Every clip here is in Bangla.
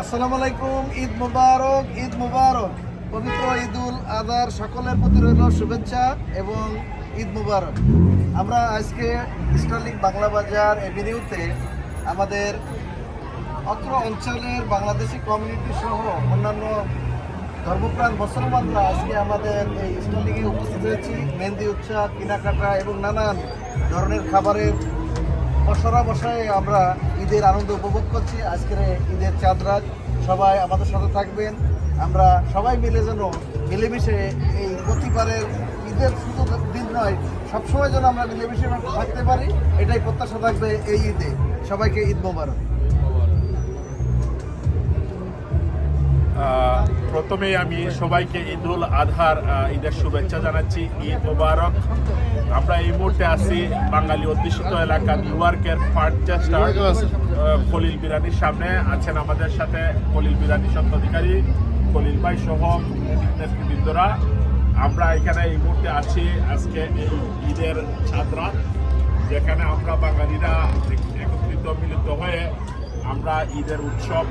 আসসালামু আলাইকুম, ঈদ মুবারক ঈদ মুবারক। পবিত্র ঈদুল আদার সকলের প্রতি রইল শুভেচ্ছা এবং ঈদ মুবারক। আমরা আজকে স্টার্লিং বাংলা বাজার এভিনিউতে আমাদের অত্র অঞ্চলের বাংলাদেশি কমিউনিটি সহ অন্যান্য ধর্মপ্রাণ মুসলমানরা আজকে আমাদের এই স্টার্লিংয়ে উপস্থিত হয়েছি। মেহেন্দি উৎসব, কেনাকাটা এবং নানান ধরনের খাবারের বসরা বসায় আমরা ঈদের আনন্দ উপভোগ করছি। আজকের ঈদের চাঁদরাত সবাই আমাদের সাথে থাকবেন। আমরা সবাই মিলে যেন মিলেমিশে এই প্রতিবারের ঈদের শুধু দিন নয়, সবসময় যেন আমরা মিলেমিশে থাকতে পারি, এটাই প্রত্যাশা থাকবে এই ঈদে। সবাইকে ঈদ মোবারক। আহ, প্রথমেই আমি সবাইকে ঈদুল আহ, ঈদের শুভেচ্ছা জানাচ্ছি। ঈদ মোবারক। আমরা এই মুহূর্তে আছি বাঙালি অধ্যুষিত এলাকা নিউ ইয়র্কের ফার্চেস্টার খলিল বিরানির সামনে আছেন আমাদের সাথে খলিল বিরানি স্বত্বাধিকারী খলিল ভাই সহ নেতৃবৃন্দরা। আমরা এখানে এই মুহূর্তে আছি আজকে এই ঈদের ছাত্রা যেখানে আমরা বাঙালিরা একত্রিত মিলিত হয়ে আমরা ঈদের উৎসব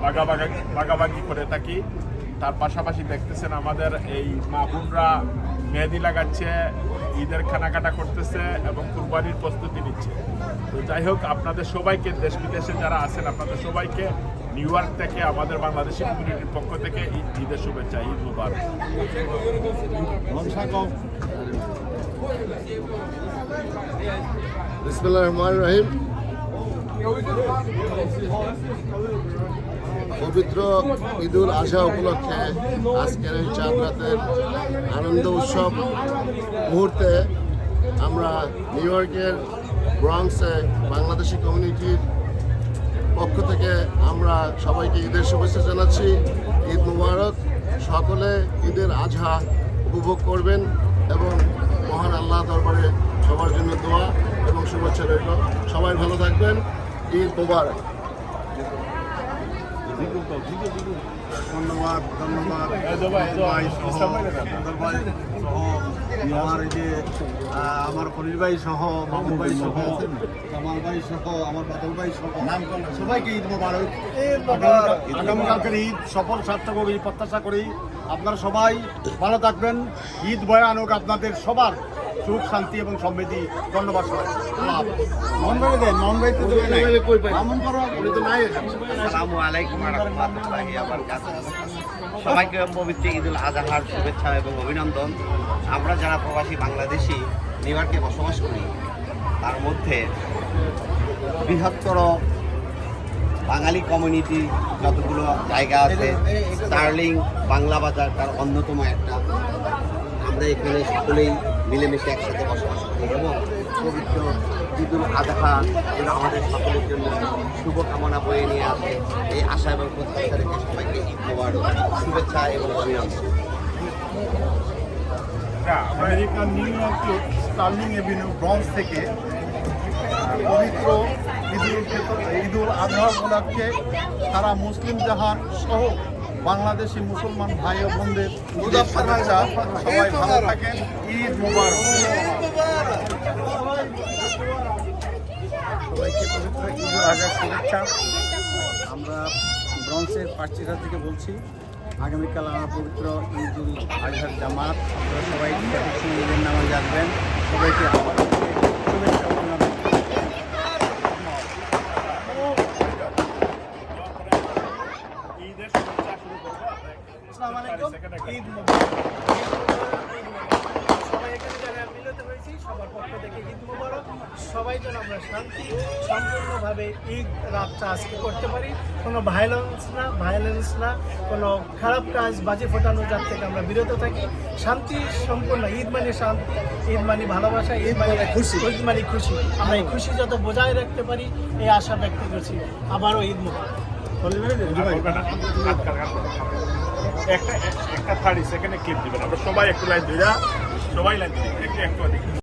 ভাগাভাগি ভাগাভাগি করে থাকি। তার পাশাপাশি দেখতেছেন আমাদের এই মা বোনরা মেহেদি লাগাচ্ছে, ঈদের কেনাকাটা করতেছে এবং কুরবানির প্রস্তুতি নিচ্ছে। তো যাই হোক, আপনাদের সবাইকে, দেশ বিদেশে যারা আছেন, আপনাদের সবাইকে নিউ ইয়র্ক থেকে আমাদের বাংলাদেশি কমিউনিটির পক্ষ থেকে ঈদ- ঈদের শুভেচ্ছা, ঈদ মুবারক। রহমান রহিম। পবিত্র ঈদুল আজহা উপলক্ষে আজকের এই চাঁদ রাতের আনন্দ উৎসব মুহূর্তে আমরা নিউ ইয়র্কের ব্রঙ্কসে বাংলাদেশি কমিউনিটির পক্ষ থেকে আমরা সবাইকে ঈদের শুভেচ্ছা জানাচ্ছি। ঈদ মুবারক। সকলে ঈদের আজহা উপভোগ করবেন এবং মহান আল্লাহ দরবারে সবার জন্য দোয়া এবং শুভেচ্ছা রইল। সবাই ভালো থাকবেন। ঈদ মুবারক ধন্যবাদ ধন্যবাদ। ভাই, সহ ভাই আমার যে আমার খলিল ভাই সহ মামুন ভাই সহ জামাল ভাই সহ আমার বাদল ভাই সহ সবাইকে ঈদ মোবারক। আগামীকালকের ঈদ সফল সার্থক প্রত্যাশা করি। আপনারা সবাই ভালো থাকবেন। ঈদ বয়ে আনুক আপনাদের সবার। সুখ শান্তি এবং সমৃদ্ধি। ধন্যবাদ সবাই মন ভাই দেন মন ভাই তো দেবে করো উনি তো নাই আসসালামু আলাইকুম রহমতুল্লাহি ওয়া বারাকাতুহু। সবাইকে পবিত্র ঈদুল আজহার শুভেচ্ছা এবং অভিনন্দন। আমরা যারা প্রবাসী বাংলাদেশি নিউ ইয়র্কে বসবাস করি তার মধ্যে বৃহত্তর বাঙালি কমিউনিটি যতগুলো জায়গা আছে স্টার্লিং বাংলা বাজার তার অন্যতম একটা। আমরা এখানে সকলেই মিলেমিশে একসাথে বসবাস করি এবং পবিত্র ঈদুল আজহা যেন আমাদের সকলের জন্য শুভকামনা বয়ে নিয়ে আসে। এই আশা এবং প্রত্যাশা রেখে সবাইকে ঈদ মোবারক, শুভেচ্ছা এবং অভিনন্দন। আমেরিকার নিউ ইয়র্কের স্টার্লিং এভিনিউ ব্রঞ্জ থেকে পবিত্র ঈদুল ঈদুল আজহা উপলক্ষে সারা মুসলিম জাহান সহ বাংলাদেশি মুসলমান ভাই ও বোনদের সবাই ভালো থাকেন। ঈদ মুবারক। সবাইকে আমরা ব্রঞ্জের পার্চিরা থেকে বলছি। আগামীকাল আমার পবিত্র ঈদুল আজহার জামাত। আপনারা সবাই ঈদের নামাজে আসবেন সবাইকে আমার শুভেচ্ছা অভিনন্দন ঈদের শুভেচ্ছা শুরু করব আমরা আসসালামু আলাইকুম সেকেন্ড একটা- ঈদ সবাই এখানে যারা মিলিত হয়েছি সবার পক্ষ থেকে ঈদ মোবারক। সবাই যেন আমরা শান্তি সম্পূর্ণভাবে ঈদ রাতটা আজকে করতে পারি। কোনো ভায়োলেন্স না ভায়োলেন্স না কোনো খারাপ কাজ বাজি ফোটানো যার থেকে আমরা বিরত থাকি। শান্তি সম্পূর্ণ ঈদ মানে শান্তি ঈদ মানে ভালোবাসা ঈদ মানে খুশি। ঈদ মানে খুশি। আমরা এই খুশি যত বজায় রাখতে পারি এই আশা ব্যক্ত করছি। আবারও ঈদ মোবারক। একটা একটা থার্টি সেকেন্ডে ক্লিপ দিবেন। আমরা সবাই একটু লাইন দিই সবাই লাইন দিই একটু একটু